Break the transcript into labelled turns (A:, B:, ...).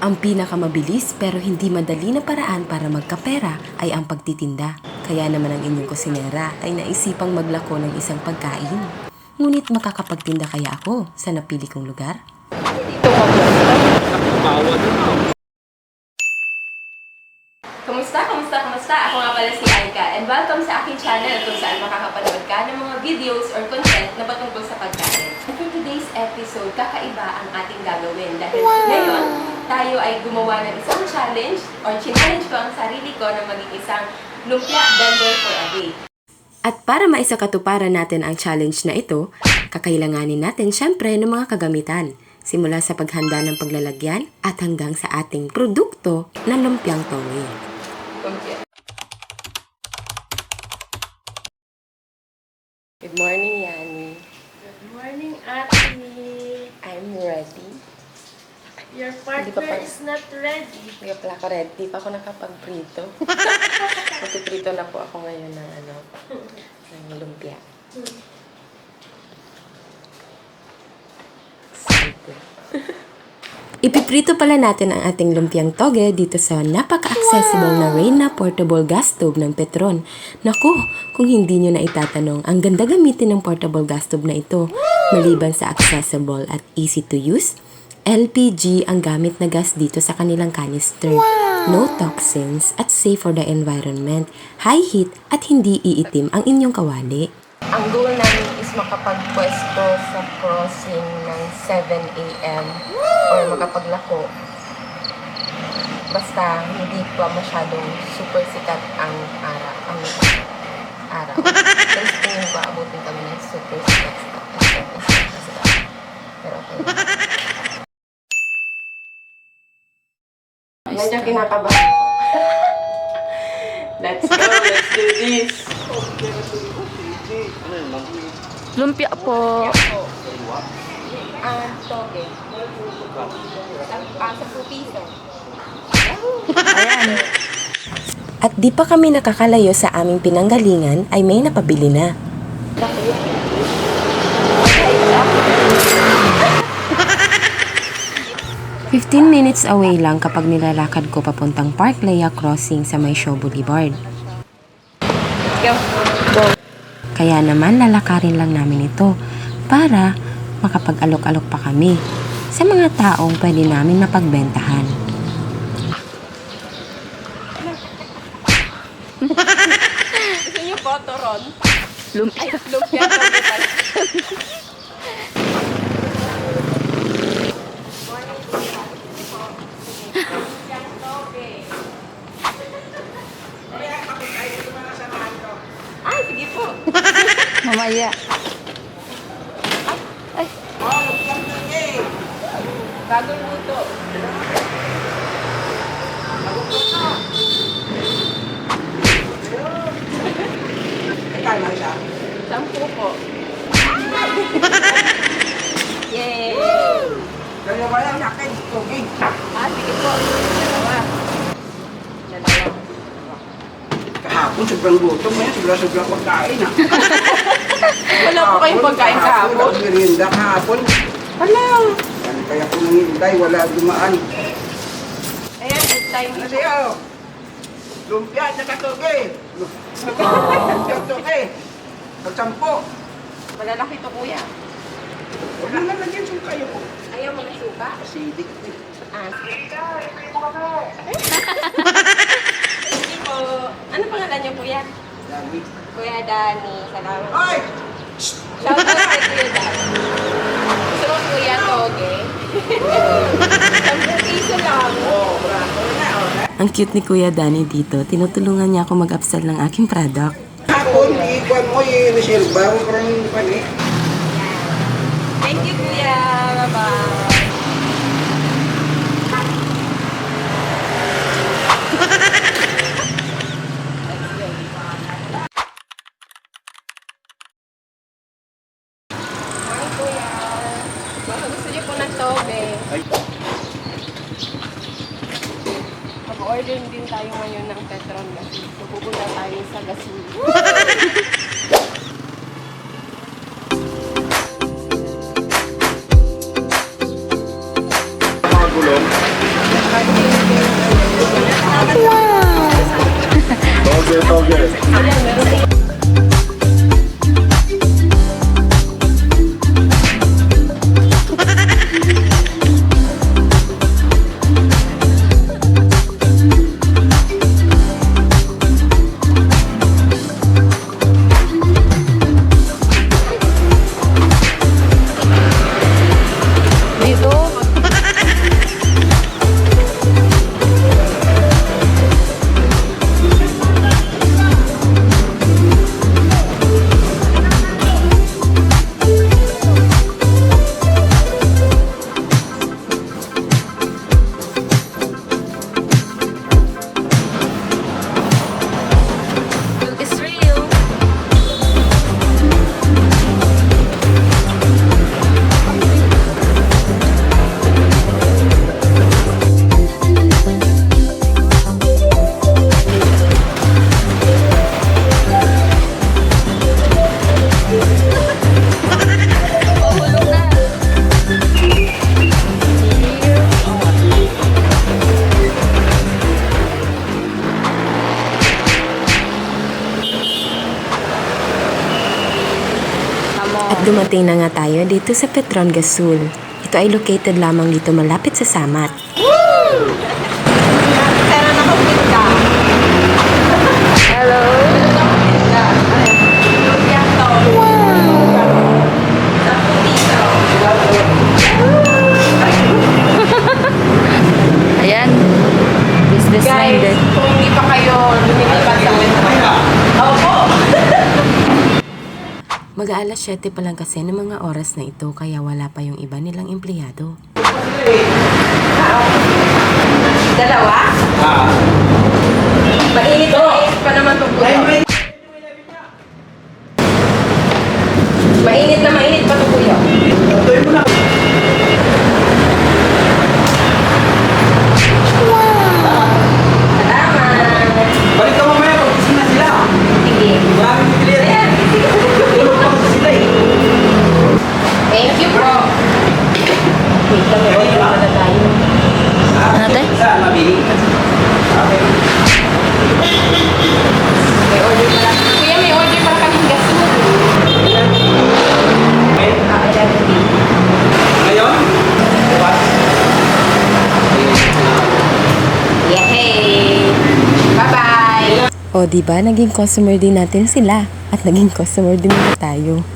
A: Ang pinakamabilis pero hindi madali na paraan para magkapera ay ang pagtitinda. Kaya naman ang inyong kusinera ay naisipang maglako ng isang pagkain. Ngunit makakapagtinda kaya ako sa napili kong lugar?
B: Kumusta? Kumusta? Kumusta? Ako nga pala si Aika and welcome sa aking channel kung saan makakapanood ka ng mga videos or content na patungkol sa pagkain. And for today's episode, kakaiba ang ating gagawin dahil ngayon tayo ay gumawa ng isang challenge or challenge ko ang sarili ko na maging isang lumpia vendor for a day.
A: At para maisakatuparan natin ang challenge na ito, kakailanganin natin syempre ng mga kagamitan. Simula sa paghanda ng paglalagyan at hanggang sa ating produkto na lumpiang tongi.
B: Lumpia.
A: Good morning, Yani.
C: Good morning, Ate.
A: I'm ready.
C: Your
A: Hindi pa
C: partner
A: pa-
C: is not ready.
A: Hindi pala ako ready. Di pa ako nakapag-prito. Magpiprito na po ako ngayon ng ano, ng lumpia. Excited. Ipiprito pala natin ang ating lumpiang toge dito sa napaka-accessible na Reyna Portable Gas Stove ng Petron. Naku, kung hindi nyo na itatanong, ang ganda gamitin ng portable gas stove na ito. Maliban sa accessible at easy to use, LPG ang gamit na gas dito sa kanilang canister. No toxins at safe for the environment, high heat at hindi iitim ang inyong kawali.
B: Ang goal namin makapagpwesto sa crossing ng 7 a.m. or makapaglako. Basta hindi pa masyadong super sikat ang araw. Ang araw. Kasi tingin ko abutin kami ng super sikat sikat. Pero okay. Yung kinakabahan ko. Let's go, let's do this.
C: Lumpia po.
B: Ah, toge. Ah, 10 piso.
C: Ayan.
A: At di pa kami nakakalayo sa aming pinanggalingan ay may napabili na. Fifteen minutes away lang kapag nilalakad ko papuntang Park Lea Crossing sa May Show Boulevard.
B: Go.
A: Kaya naman lalakarin lang namin ito para makapag-alok-alok pa kami sa mga taong pwede namin mapagbentahan.
C: Lumpia.
B: Lumpia toge pala. Ay, sige po.
C: Mamaya.
B: Bagong luto.
D: Kano siya?
B: Sampu po. Yay!
D: Kaya wala sa akin, tubig.
B: Ah, sige po. Dalawa. Dalawa.
D: Kahapon, sobrang gutom mo yan. Sobrang-sobrang pagkain, ha?
B: Wala po kayong pagkain kahapon.
D: Kahapon, merienda kahapon.
B: Wala.
D: Yan, Kaya po nangintay, wala dumaan.
B: Ayan, good time.
D: Ano siya, oh? Lumpia, tsaka tugi. Lumpia, tugi. Pagsampo.
B: Malalaki to kuya.
D: Wala na lagyan kayo ko.
B: Ayaw mo na suka?
D: Acidic.
B: Ah, sige. Sige po. Ano pangalan niyo kuya?
D: Dami.
B: Kuya Dani. Salamat.
D: Ay!
B: Shout out kay Kuya Dani. Gusto mo kuya Toge? 10 piso lang.
D: Oh, na, oh.
A: Ang cute ni Kuya Danny dito, tinutulungan niya ako mag-upsell ng aking product.
D: Kahapon, ikuan mo yung reserva. Huwag ko
B: adobe. Mag-order din tayo ngayon ng Petron kasi pupunta tayo sa gasol.
D: gulong. Wow! Toge.
A: Dumating na nga tayo dito sa Petron Gasul. Ito ay located lamang dito malapit sa Samat.
B: Pero nakapita.
C: Hello. Ayan. Business
B: Guys,
C: minded.
B: kung hindi pa kayo lumilipat sa Opo.
A: Mag-aalas 7 pa lang kasi ng mga oras na ito kaya wala pa yung iba nilang empleyado.
B: Dalawa?
D: Ah.
B: Mainit mainit pa naman itong kuya. Mainit na mainit pa itong kuya.
D: Tuloy mo na.
B: Salamat.
D: Balik ka mamaya pag gising na sila.
B: Sige.
D: Maraming bibili yan.
B: Ayan.
D: Tulog pa kasi sila eh.
B: Thank you, bro. Wait lang, may order pa na tayo.
C: Ano, te?
D: Saan mabili? Okay.
B: May order pala. Kuya, may order pala kaming gasol.
D: Okay.
B: Ah, ayan.
D: Ngayon? Bukas?
B: Yay! Bye-bye!
A: O di ba naging customer din natin sila at naging customer din tayo.